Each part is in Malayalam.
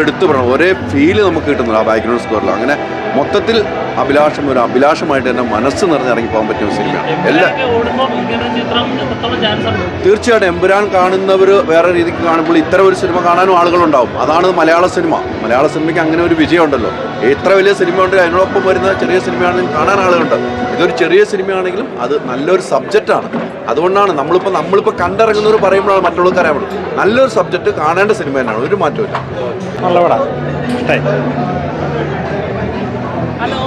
എടുത്തു പറയണം. ഒരേ ഫീൽ നമുക്ക് കിട്ടുന്നുള്ളൂ ആ ബാക്ക്ഗ്രൗണ്ട് സ്കോറിൽ അങ്ങനെ മൊത്തത്തിൽ അഭിലാഷം ഒരു അഭിലാഷമായിട്ട് തന്നെ മനസ്സ് നിറഞ്ഞിറങ്ങി പോകാൻ പറ്റിയ ഒരു സിനിമയാണ് എല്ലാ തീർച്ചയായിട്ടും എമ്പുരാൻ കാണുന്നവർ വേറെ രീതിക്ക് കാണുമ്പോൾ ഇത്തരം ഒരു സിനിമ കാണാനും ആളുകളുണ്ടാവും. അതാണ് മലയാള സിനിമ മലയാള സിനിമയ്ക്ക് അങ്ങനെ ഒരു വിജയമുണ്ടല്ലോ. എത്ര വലിയ സിനിമ ഉണ്ട് അതിനോടൊപ്പം വരുന്ന ചെറിയ സിനിമയാണെങ്കിലും കാണാൻ ആളുകളുണ്ട്. ഇതൊരു ചെറിയ സിനിമയാണെങ്കിലും അത് നല്ലൊരു സബ്ജക്റ്റാണ് അതുകൊണ്ടാണ് നമ്മളിപ്പോൾ നമ്മളിപ്പോൾ കണ്ടിറങ്ങുന്നവർ പറയുമ്പോഴാണ് മറ്റുള്ളവർക്ക് അറിയാൻ പറ്റും നല്ലൊരു സബ്ജക്റ്റ് കാണേണ്ട സിനിമ തന്നെയാണ്. ഒരു മാറ്റമില്ല നല്ല ഇഷ്ടായി ഹലോ?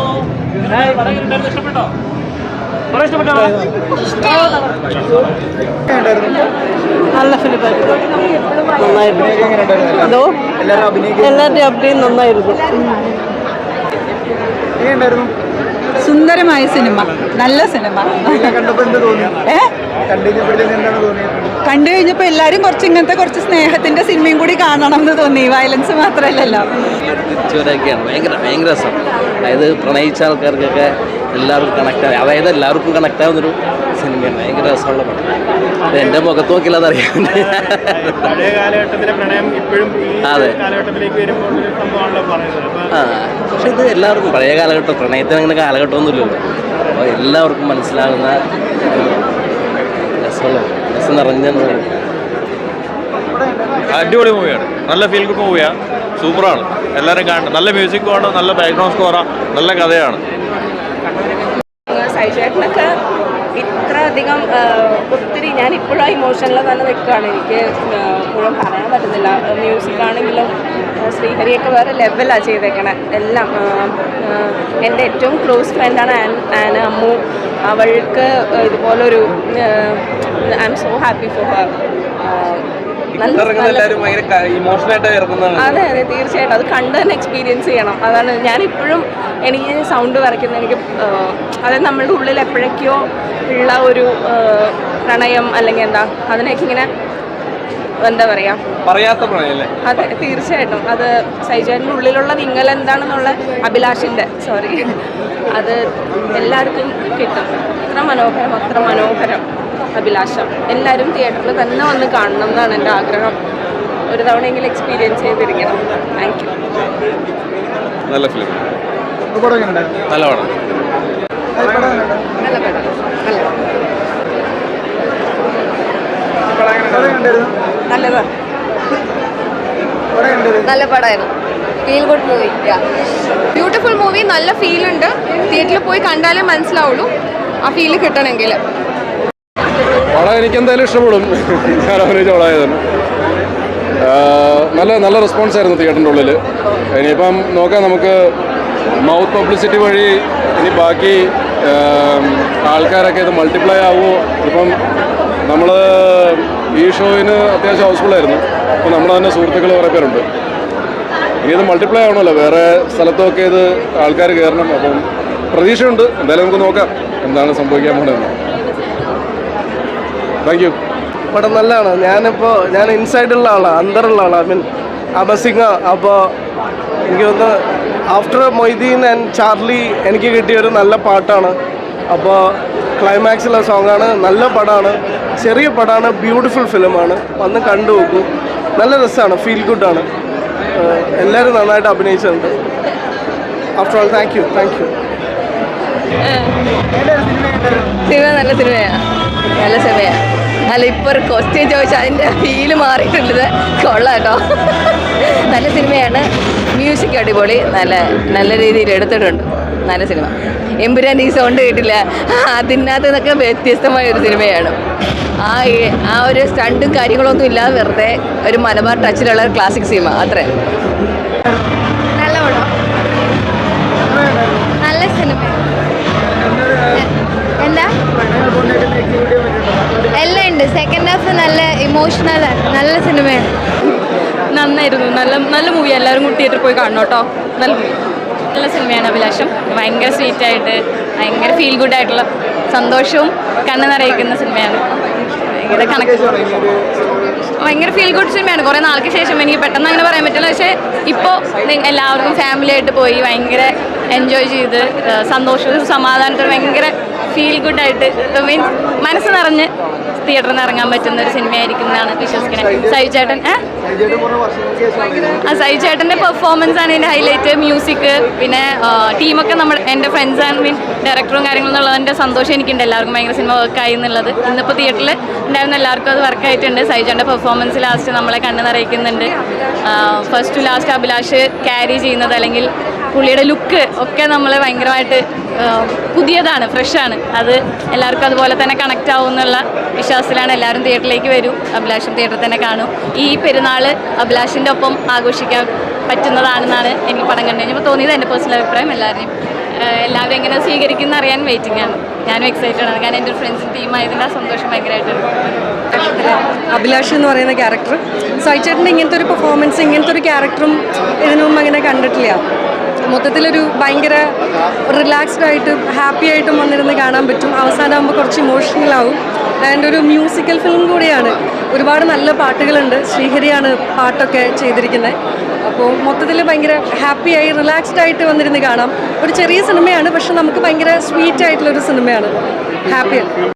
ഇഷ്ടപ്പെട്ടോ? പടം ഇഷ്ടപ്പെട്ടോ? നല്ല ഫിലിമായിരുന്നു നന്നായിരുന്നു. എല്ലാവരുടെയും അഭിനയം നന്നായിരുന്നു. സുന്ദരമായ സിനിമ. നല്ല സിനിമ. ഏ? കണ്ടു കഴിഞ്ഞപ്പോൾ എല്ലാവരും കുറച്ച് ഇങ്ങനത്തെ കുറച്ച് സ്നേഹത്തിന്റെ സിനിമയും കൂടി കാണണം എന്ന് തോന്നി. വയലൻസ് മാത്രമല്ലല്ലോ. ഭയങ്കര ഭയങ്കര രസം. അതായത് പ്രണയിച്ച ആൾക്കാർക്കൊക്കെ എല്ലാവർക്കും കണക്ട് ആയി. അതായത് എല്ലാവർക്കും കണക്ട് ആവുന്നൊരു സിനിമയാണ്. ഭയങ്കര രസമുള്ള പടം. അത് എന്റെ മുഖത്ത് നോക്കില്ല അതറിയാം പഴയ കാലഘട്ടത്തിലെ പ്രണയം ഇപ്പോഴും ഈ അതെ. കാലഘട്ടത്തിലേക്ക് വരുമ്പോൾ ഒരു പറയുന്നത്. ആ പക്ഷെ ഇത് എല്ലാവർക്കും പഴയ കാലഘട്ടം പ്രണയത്തിന് അങ്ങനെ കാലഘട്ടമൊന്നുമില്ലല്ലോ. അപ്പോൾ എല്ലാവർക്കും മനസ്സിലാകുന്ന രസമുള്ള രസം നിറഞ്ഞ ഒരു അടിപൊളി മൂവിയാണ്. നല്ല ഫീൽ ഗുഡ് മൂവിയാണ് സൂപ്പറാണ് എല്ലാവരും കാണണം നല്ല മ്യൂസിക് ആണ്. നല്ല ബാക്ക്ഗ്രൗണ്ട് സ്കോറാണ് നല്ല കഥയാണ്. സൈജേട്ടനൊക്കെ ഇത്ര അധികം ഒത്തിരി ഞാൻ ഇപ്പോഴും ഇമോഷനിൽ തന്നെ നിൽക്കുകയാണ്. എനിക്ക് ഇപ്പോഴും പറയാൻ പറ്റുന്നില്ല. മ്യൂസിക് ആണെങ്കിലും ശ്രീഹരിയൊക്കെ വേറെ ലെവലാണ് ചെയ്തേക്കണേ. എല്ലാം എന്റെ ഏറ്റവും ക്ലോസ് ഫ്രണ്ടാണ് ആൻ അമ്മു. അവൾക്ക് ഇതുപോലൊരു I am so happy for her അതെ അതെ തീർച്ചയായിട്ടും. അത് കണ്ട് തന്നെ എക്സ്പീരിയൻസ് ചെയ്യണം. അതാണ് ഞാനിപ്പോഴും എനിക്ക് സൗണ്ട് വരയ്ക്കുന്ന എനിക്ക് അതായത് നമ്മളുടെ ഉള്ളിൽ എപ്പോഴൊക്കെയോ ഉള്ള ഒരു പ്രണയം അല്ലെങ്കിൽ എന്താ അതിനൊക്കെ ഇങ്ങനെ എന്താ പറയാ? പറയാത്ത പ്രണയല്ലേ അതെ തീർച്ചയായിട്ടും. അത് സൈജാനിന്റെ ഉള്ളിലുള്ള നിങ്ങൾ എന്താണെന്നുള്ള അഭിലാഷിന്റെ സോറി അത് എല്ലാവർക്കും കിട്ടും. അത്ര മനോഹരം അത്ര മനോഹരം അഭിലാഷം. എല്ലാവരും തിയേറ്ററിൽ തന്നെ വന്ന് കാണണം എന്നാണ് എന്റെ ആഗ്രഹം. ഒരു തവണയെങ്കിലും എക്സ്പീരിയൻസ് ചെയ്തിരിക്കണം. താങ്ക് യു നല്ല ഫിലിം നല്ല പടം. നല്ല പടം. നല്ല നല്ലതാ നല്ല പടമായിരുന്നു. Feel good movie beautiful movie നല്ല ഫീൽ ഉണ്ട്. തിയേറ്ററിൽ പോയി കണ്ടാലേ മനസ്സിലാവുള്ളൂ. ആ ഫീൽ കിട്ടണമെങ്കിൽ. പടം എനിക്ക് എന്തായാലും ഇഷ്ടപ്പെടും. ഞാൻ അഭിനയിച്ച നല്ല നല്ല റെസ്പോൺസ് ആയിരുന്നു തിയേറ്ററിന്റെ ഉള്ളിൽ ഇനിയിപ്പം നോക്കാം നമുക്ക് മൗത്ത് പബ്ലിസിറ്റി വഴി ഇനി ബാക്കി ആൾക്കാരൊക്കെ ഇത് മൾട്ടിപ്ലൈ ആവുമോ? ഇപ്പം നമ്മൾ ഈ ഷോയിന് അത്യാവശ്യം ഹൗസ്ഫുള്ളായിരുന്നു. അപ്പോൾ നമ്മുടെ തന്നെ സുഹൃത്തുക്കൾ കുറേ പേരുണ്ട്. ഇനി ഇത് മൾട്ടിപ്ലൈ ആവണമല്ലോ. വേറെ സ്ഥലത്തൊക്കെ ഇത് ആൾക്കാർ കയറണം. അപ്പം പ്രതീക്ഷയുണ്ട്. എന്തായാലും നമുക്ക് നോക്കാം. എന്താണ് സംഭവിക്കാൻ പോകുന്നത് താങ്ക് യു പടം നല്ലതാണ്. ഞാനിപ്പോൾ ഞാൻ ഇൻസൈഡുള്ള ആളാണ് അന്തറുള്ള ആളാണ് ഐ മീൻ അബസിംഗ. അപ്പോൾ എനിക്ക് തോന്നുന്നു ആഫ്റ്റർ മൊയ്തീൻ ആൻഡ് ചാർലി എനിക്ക് കിട്ടിയ ഒരു നല്ല പാട്ടാണ്. അപ്പോൾ ക്ലൈമാക്സിലെ സോങ്ങാണ് നല്ല പടമാണ് ചെറിയ പടമാണ് ബ്യൂട്ടിഫുൾ ഫിലിമാണ്. വന്ന് കണ്ടു നോക്കൂ. നല്ല രസമാണ് ഫീൽ ഗുഡാണ്. എല്ലാവരും നന്നായിട്ട് അഭിനയിച്ചിട്ടുണ്ട്. After all thank you thank you നല്ല സിനിമയാണ് നല്ല സിനിമയാണ് അല്ല ഇപ്പോൾ ഒരു ക്വസ്റ്റ്യൻ ചോദിച്ചാൽ അതിന്റെ ഫീൽ മാറിയിട്ടുള്ളത് കൊള്ളാട്ടോ നല്ല സിനിമയാണ്. മ്യൂസിക് അടിപൊളി. നല്ല നല്ല രീതിയിൽ എടുത്തിട്ടുണ്ട്. നല്ല സിനിമ. എമ്പുരാൻ ഈ സൗണ്ട് കേട്ടില്ല. അതിനകത്ത് നിന്നൊക്കെ വ്യത്യസ്തമായ ഒരു സിനിമയാണ്. ആ ആ ഒരു സ്റ്റണ്ടും കാര്യങ്ങളൊന്നും ഇല്ലാതെ വെറുതെ ഒരു മലബാർ ടച്ചിലുള്ള ഒരു ക്ലാസിക് സിനിമ അത്രേ. നല്ല പടം നല്ല സിനിമ എന്താ? എല്ലാം ഉണ്ട്. സെക്കൻഡ് ഹാഫ് നല്ല ഇമോഷണൽ നല്ല സിനിമയാണ് നന്നായിരുന്നു. നല്ല നല്ല മൂവി എല്ലാവരും കൂടി തിയേറ്ററിൽ പോയി കാണണം കേട്ടോ. നല്ല മൂവി നല്ല സിനിമയാണ് അഭിലാഷം. ഭയങ്കര സ്വീറ്റ് ആയിട്ട് ഭയങ്കര ഫീൽ ഗുഡ് ആയിട്ടുള്ള സന്തോഷവും കണ്ണു നിറയിക്കുന്ന സിനിമയാണ്. ഭയങ്കര കണക്ട് ഭയങ്കര ഫീൽ ഗുഡ് സിനിമയാണ്. കുറേ നാൾക്ക് ശേഷം എനിക്ക് പെട്ടെന്ന് അങ്ങനെ പറയാൻ പറ്റില്ല. പക്ഷേ ഇപ്പോൾ എല്ലാവർക്കും ഫാമിലി ആയിട്ട് പോയി ഭയങ്കര എൻജോയ് ചെയ്ത് സന്തോഷവും സമാധാനത്തോടെ ഭയങ്കര ഫീൽ ഗുഡ് ആയിട്ട് മീൻസ് മനസ്സ് നിറഞ്ഞ് തിയേറ്ററിൽ നിന്ന് ഇറങ്ങാൻ പറ്റുന്ന ഒരു സിനിമയായിരിക്കും എന്നാണ് വിശ്വസിക്കുന്നത് സൈ ചേട്ടൻ ആ സൈ ചേട്ടന്റെ പെർഫോമൻസ് ആണ് ഇതിന്റെ ഹൈലൈറ്റ് മ്യൂസിക് പിന്നെ ടീമൊക്കെ നമ്മുടെ എന്റെ ഫ്രണ്ട്സ് ആൻഡ് മീൻ ഡയറക്ടറും കാര്യങ്ങളും എന്നുള്ളതിന്റെ സന്തോഷം എനിക്കുണ്ട്. എല്ലാവർക്കും ഭയങ്കര സിനിമ വർക്കായി എന്നുള്ളത്. ഇന്നിപ്പോൾ തിയേറ്ററിൽ ഉണ്ടായിരുന്ന എല്ലാവർക്കും അത് വർക്കായിട്ടുണ്ട് സൈജാന്റെ പെർഫോമൻസ് ലാസ്റ്റ് നമ്മളെ കണ്ണ് നിറയിക്കുന്നുണ്ട്. First to last Abhilash carry ചെയ്യുന്നത് അല്ലെങ്കിൽ പുള്ളിയുടെ ലുക്ക് ഒക്കെ നമ്മളെ ഭയങ്കരമായിട്ട് പുതിയതാണ് ഫ്രഷാണ്. അത് എല്ലാവർക്കും അതുപോലെ തന്നെ കണക്റ്റ് ആവും എന്നുള്ള വിശ്വാസത്തിലാണ് എല്ലാവരും തിയേറ്ററിലേക്ക് വരും. അഭിലാഷം തിയേറ്ററിൽ തന്നെ കാണും. ഈ പെരുന്നാൾ അഭിലാഷിന്റെ ഒപ്പം ആഘോഷിക്കാൻ പറ്റുന്നതാണെന്നാണ് എനിക്ക് പടം കണ്ടു കഴിഞ്ഞപ്പോൾ തോന്നിയത്. എന്റെ പേഴ്സണൽ അഭിപ്രായം എല്ലാവരെയും എല്ലാവരും എങ്ങനെ സ്വീകരിക്കുന്ന അറിയാൻ വെയിറ്റിംഗ് ആണ്. ഞാനും എക്സൈറ്റഡ് ആണ്. കാരണം എന്റെ ഒരു ഫ്രണ്ട്സും ടീമായതിന്റെ സന്തോഷം ഭയങ്കരമായിട്ടുണ്ട് അഭിലാഷ് എന്ന് പറയുന്ന ക്യാരക്ടർ സൈച്ചേട്ടന്റെ ഇങ്ങനത്തെ ഒരു പെർഫോമൻസ് ഇങ്ങനത്തെ ഒരു ക്യാരക്ടറും ഇതിനു മുമ്പ് അങ്ങനെ കണ്ടിട്ടില്ല. മൊത്തത്തിലൊരു ഭയങ്കര റിലാക്സ്ഡ് ആയിട്ടും ഹാപ്പി ആയിട്ടും വന്നിരുന്ന് കാണാൻ പറ്റും. അവസാനമാകുമ്പോൾ കുറച്ച് ഇമോഷണൽ ആവും. ആൻഡ് ഒരു മ്യൂസിക്കൽ ഫിലിം കൂടിയാണ്. ഒരുപാട് നല്ല പാട്ടുകളുണ്ട്. ശ്രീഹരിയാണ് പാട്ടൊക്കെ ചെയ്തിരിക്കുന്നത് അപ്പോൾ മൊത്തത്തിൽ ഭയങ്കര ഹാപ്പിയായി റിലാക്സ്ഡ് ആയിട്ട് വന്നിരുന്ന് കാണാം. ഒരു ചെറിയ സിനിമയാണ് പക്ഷെ നമുക്ക് ഭയങ്കര സ്വീറ്റ് ആയിട്ടുള്ളൊരു സിനിമയാണ് ഹാപ്പിയാണ്